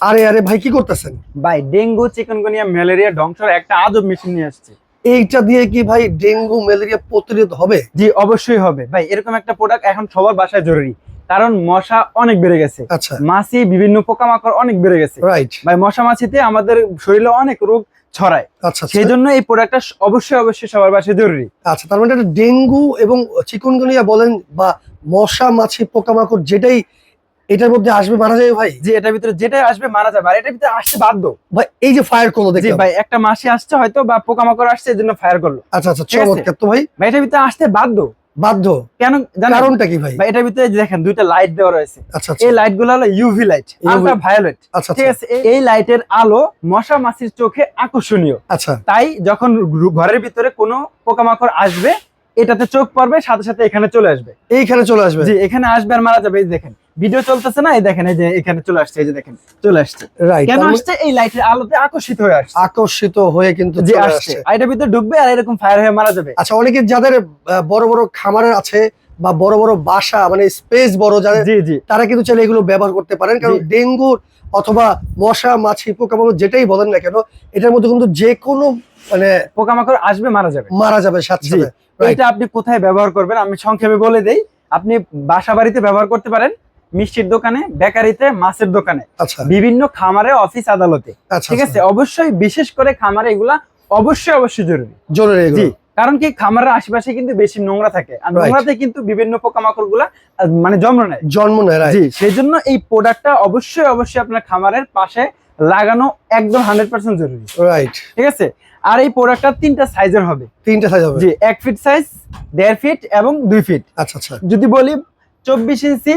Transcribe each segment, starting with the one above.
আরে আরে ভাই কি করতেছেন? ভাই ডেঙ্গু চিকনগুনিয়া ম্যালেরিয়া ধ্বংসের একটা আজব মেশিন নিয়ে আসছে এইটা দিয়ে কি ভাই ডেঙ্গু ম্যালেরিয়া প্রতিরোধ হবে? জি অবশ্যই হবে। ভাই এরকম একটা প্রোডাক্ট এখন সবার বাসায় জরুরি। কারণ মশা অনেক বেড়ে গেছে। আচ্ছা। মাছি বিভিন্ন পোকামাকড় অনেক বেড়ে গেছে। রাইট ভাই মশা মাছিতে আমাদের শরীরে অনেক রোগ ছড়ায়। আচ্ছা আচ্ছা। সেই জন্য এই প্রোডাক্টটা অবশ্যই অবশ্যই সবার বাসায় জরুরি। আচ্ছা তার মানে এটা ডেঙ্গু এবং চিকুনগুনিয়া বলেন বা মশা মাছি পোকামাকড় যেটাই এটার মধ্যে আসবে মারা যাবে ভাই? যে এটার ভিতরে যেটা আসবে মারা যাবে। আর এটার ভিতরে আসতে বাধ্য। ভাই এই যে ফায়ার করল দেখলাম। ভাই একটা মাসি আসছে হয়তো বা পোকামাকড় আসছে এই জন্য ফায়ার করল। আচ্ছা আচ্ছা চমৎকার। তো ভাই? ভাই এটার ভিতরে আসতে বাধ্য। বাধ্য? কেন জানেন? কারণটা কি ভাই? ভাই এটার ভিতরে দেখেন দুইটা লাইট দেওয়া রয়েছে। আচ্ছা আচ্ছা। এই লাইটগুলো হলো ইউভি লাইট আলট্রা ভায়োলেট আচ্ছা ঠিক আছে? এই- এই লাইটের আলো মশা মাছির চোখে আকর্ষণীয়। আচ্ছা। তাই যখন ঘরের ভিতরে কোনো পোকামাকড় আসবে এটাতে চোখ পড়বে সাথে সাথে এখানে চলে আসবে। এইখানে চলে আসবে। জি এখানে আসবে আর মারা যাবে এই দেখেন। ভিডিও চলতেছে না এই দেখেন এই যে এখানে চলে আসছে এই যে দেখেন চলে আসছে। রাইট কেন আসছে? এই লাইটের আলোতে আকর্ষিত হয়ে আসছে। আকর্ষিত হয়ে কিন্তু চলে আসছে। এটার ভিতরে ঢুকবে আর এরকম ফায়ার হয়ে মারা যাবে। আচ্ছা অনেকে যাদের বড় বড় খামারের আছে বা বড় বড় বাসা মানে স্পেস বড় যাদের তারা কিন্তু চাইলে এগুলো ব্যবহার করতে পারেন। কারণ। ডেঙ্গুর অথবা মশা মাছি পোকা পোকামাকড় যেটাই বলেন না কেন এটার মধ্যে কিন্তু যে কোনো মানে পোকামাকড় আসবে মারা যাবে। মারা যাবে সাথে. এটা আপনি কোথায় ব্যবহার করবেন? আমি সংক্ষেপে বলে দেই আপনি বাসা বাড়িতে ব্যবহার করতে পারেন মিষ্টির দোকানে বেকারিতে মাছের দোকানে। আচ্ছা। বিভিন্ন খামারে অফিস আদালতে। আচ্ছা ঠিক আছে? অবশ্যই বিশেষ করে খামারে এগুলা অবশ্যই অবশ্যই জরুরি। জরুরি কারণ কি খামারের আশেপাশে কিন্তু বেশি নোংরা থাকে। আর. নোংরাতে কিন্তু বিভিন্ন পোকামাকড়গুলা মানে জন্ম নেয়। জন্ম নেয় জি সেই জন্য এই প্রোডাক্টটা অবশ্যই অবশ্যই আপনার খামারের পাশে লাগানো একদম হান্ড্রেড পার্সেন্ট জরুরি। রাইট ঠিক আছে? আর এই প্রোডাক্টটা তিনটা সাইজের হবে। তিনটা সাইজ হবে। জি এক ফিট সাইজ দেড় ফিট এবং দুই ফিট আচ্ছা আচ্ছা। যদি বলি চব্বিশ ইঞ্চি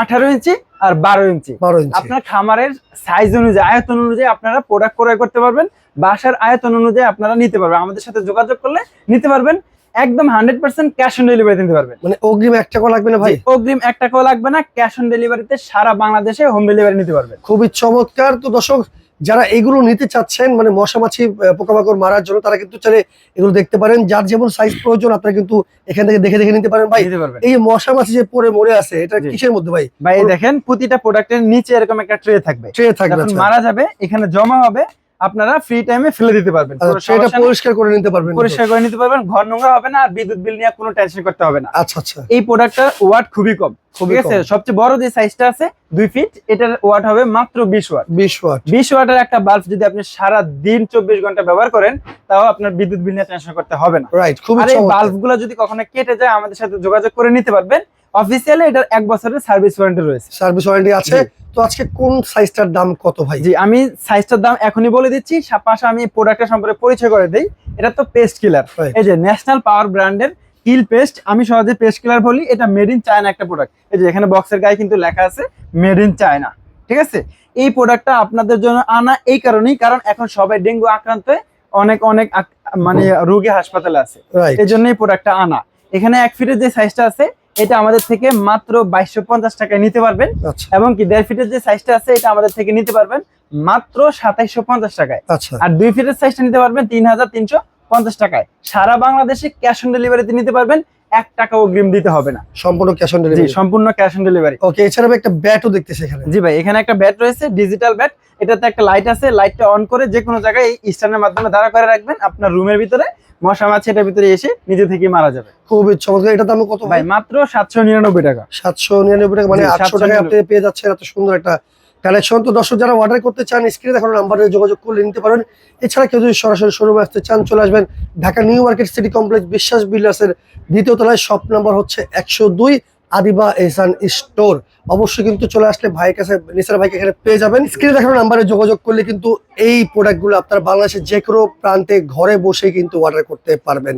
আঠারো ইঞ্চি আর বারো ইঞ্চি। আপনার খামারের সাইজ অনুযায়ী আয়তন অনুযায়ী আপনারা প্রোডাক্ট ক্রয় করতে পারবেন বাসার আয়তন অনুযায়ী আপনারা নিতে পারবেন। আমাদের সাথে যোগাযোগ করলে নিতে পারবেন একদম hundred percent cash on delivery দিতে পারবেন। মানে অগ্রিম এক টাকা লাগবে না ভাই? অগ্রিম এক টাকাও লাগবে না ক্যাশ অন ডেলিভারিতে সারা বাংলাদেশে হোম ডেলিভারি নিতে পারবেন। খুবই চমৎকার। তো দর্শক যারা এগুলো নিতে চাচ্ছেন মানে মশা মাছি পোকামাকড় মারার জন্য তারা কিন্তু চাইলে এগুলো দেখতে পারেন। যার যেমন সাইজ প্রয়োজন আপনারা কিন্তু এখান থেকে দেখে দেখে নিতে পারেন। ভাই এই যে মশা মাছি যে পরে মরে আছে এটা কিসের মধ্যে ভাই? ভাই দেখেন প্রতিটা প্রোডাক্টের নিচে এরকম একটা ট্রে থাকবে। ট্রে থাকবে আচ্ছা। মারা যাবে এখানে জমা হবে আপনারা ফ্রি টাইমে ফেলে দিতে পারবেন। আচ্ছা, নেই। পরিষ্কার করে নিতে পারবেন পরিষ্কার করে নিতে পারবেন ঘর নোংরা হবে না আর বিদ্যুৎ বিল নিয়ে কোনো টেনশন করতে হবে না। আচ্ছা আচ্ছা। এই প্রোডাক্টটার ওয়াট খুবই কম ঠিক আছে? সবচেয়ে বড় যে সাইজটা আছে দুই ফিট এটার ওয়াট হবে মাত্র বিশ ওয়াট বিশ ওয়াট বিশ ওয়াটের একটা বাল্ব যদি আপনি সারা দিন চব্বিশ ঘণ্টা ব্যবহার করেন তাও আপনার বিদ্যুৎ বিল নিয়ে টেনশন করতে হবে না। রাইট খুবই আর এই চমৎকার। বাল্বগুলো যদি কখনো কেটে যায় আমাদের সাথে যোগাযোগ করে নিতে পারবেন। অফিসিয়ালি এটার এক বছরের সার্ভিস ওয়ারেন্টি রয়েছে। সার্ভিস ওয়ারেন্টি আছে। তো আজকে কোন সাইজটার দাম কত ভাই? জি আমি সাইজটার দাম এখনই বলে দিচ্ছি। পাশে আমি প্রোডাক্টের সম্পর্কে পরিচয় করে দিই। এটা তো পেস্ট কিলার এই যে ন্যাশনাল পাওয়ার ব্র্যান্ডের কিল পেস্ট আমি সহজে পেস্ট কিলার বলি। এটা মেড ইন চায়না একটা প্রোডাক্ট এই যে এখানে বক্সের গায়ে কিন্তু লেখা আছে মেড ইন চায়না ঠিক আছে? এই প্রোডাক্টটা আপনাদের জন্য আনা এই কারণেই কারণ এখন সবাই ডেঙ্গু আক্রান্ত অনেক অনেক মানে রোগী হাসপাতালে আছে। এই জন্য এই প্রোডাক্টটা আনা। এখানে এক ফিটের যে সাইজটা আছে এটা আমাদের থেকে মাত্র বাইশশো পঞ্চাশ টাকায় নিতে পারবেন। আচ্ছা। এবং কি দেড় ফিটের যে সাইজটা আছে এটা আমাদের থেকে নিতে পারবেন মাত্র সাতাইশশো পঞ্চাশ টাকায়। আচ্ছা। আর দুই ফিটের সাইজটা নিতে পারবেন তিন হাজার তিনশো পঞ্চাশ টাকায়। সারা বাংলাদেশে ক্যাশ অন ডেলিভারিতে নিতে পারবেন এক টাকা অগ্রিম দিতে হবে না। সম্পূর্ণ ক্যাশ অন ডেলিভারি সম্পূর্ণ ক্যাশ অন ডেলিভারি ওকে এছাড়া আমি একটা ব্যাটও দেখতেছি এখানে। জি ভাই এখানে একটা ব্যাট রয়েছে ডিজিটাল ব্যাট এটাতে একটা লাইট আছে লাইটটা অন করে যে কোনো জায়গায় এই স্ট্যান্ডের মাধ্যমে দাঁড়া করে রাখবেন। আপনার রুমের ভিতরে মশা মাছি এটার ভিতরে এসে নিজে থেকে মারা যাবে। খুবই চমৎকার। এটা দাম কত ভাই? মাত্র সাতশো নিরানব্বই টাকা। সাতশো নিরানব্বই টাকা। মানে আটশো 799 টাকায় আপনি পেয়ে যাচ্ছেন এত সুন্দর একটা কালেকশন তো দর্শক যারা অর্ডার করতে চান স্ক্রিনে দেখানো নাম্বারে যোগাযোগ করে নিতে পারেন। এছাড়া কেউ যদি সরাসরি শোরুমে আসতে চান চলে আসবেন Dhaka new market city complex Biswas বিল্ডার্সের দ্বিতীয় তলায়। শপ নাম্বার হচ্ছে একশো দুই আদিবা এসান স্টোর। অবশ্যই কিন্তু চলে আসলে ভাইয়ের কাছে, নিসার ভাইকে এখানে পেয়ে যাবেন। স্ক্রিনে দেখানো নাম্বারে যোগাযোগ করলে কিন্তু এই প্রোডাক্টগুলো আপনারা বাংলাদেশের যে কোনো প্রান্তে ঘরে বসে কিন্তু অর্ডার করতে পারবেন।